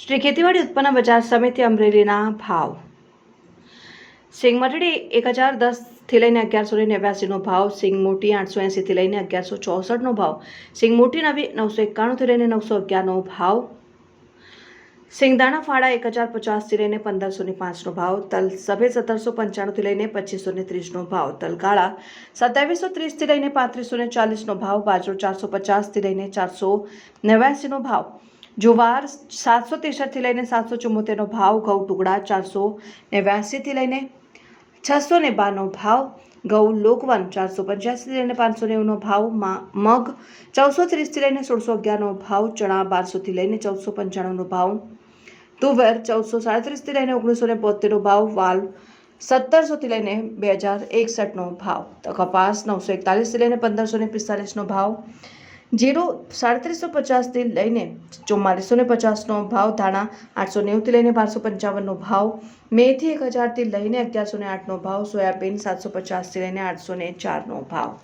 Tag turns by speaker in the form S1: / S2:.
S1: શ્રી ખેતીવાડી ઉત્પન્ન બજાર સમિતિ અમરેલીના ભાવ. સિંગ મટડી એક હજાર દસથી લઈને અગિયારસો ને નેવ્યાસીનો ભાવ, સિંગ મોટી આઠસો એંસીથી લઈને અગિયારસો ચોસઠનો ભાવ, સિંગ મોટી નવી નવસો એકાણુંથી લઈને નવસો અગિયારનો ભાવ સિંગદાણા ફાળા એક હજાર પચાસથી લઈને પંદરસો ને પાંચનો ભાવ, તલ સફેદ સત્તરસો પંચાણુંથી લઈને પચીસો ને ત્રીસનો ભાવ તલકાળા સત્યાવીસો ત્રીસથી લઈને પાંત્રીસો ને ચાલીસનો ભાવ, બાજરો ચારસો પચાસથી લઈને ચારસો નેવ્યાસીનો ભાવ. જુવાર સાતસો ત્રેસઠથી લઈને સાતસો ચુમ્મોતેરનો ભાવ, ઘઉં, ટુકડા, ચારસો નેવ્યાસીથી લઈને છસો ને બારનો ભાવ, ઘઉં, લોકવન, ચારસો પંચ્યાસીથી લઈને પાંચસો નેવુંનો ભાવ, મા- મગ, ચૌદસો ત્રીસથી લઈને સોળસો અગિયારનો ભાવ, ચણા બારસોથી લઈને ચૌદસો પંચાણુંનો ભાવ, તુવેર ચૌદસો સાડત્રીસથી લઈને ઓગણીસો ને બોતેરનો ભાવ, વાલ સત્તરસોથી લઈને બે હજાર એકસઠનો ભાવ, તો કપાસ નવસો એકતાલીસથી લઈને પંદરસો ને પિસ્તાલીસનો ભાવ જીરું સાડત્રીસો પચાસથી લઈને ચુમ્માલીસો ને પચાસનો ભાવ, ધાણા આઠસો નેવુંથી લઈને બારસો પંચાવનનો ભાવ, મેથી એક હજારથી લઈને અગિયારસો ને આઠનો ભાવ, સોયાબીન સાતસો પચાસથી લઈને આઠસો ને ચારનો ભાવ.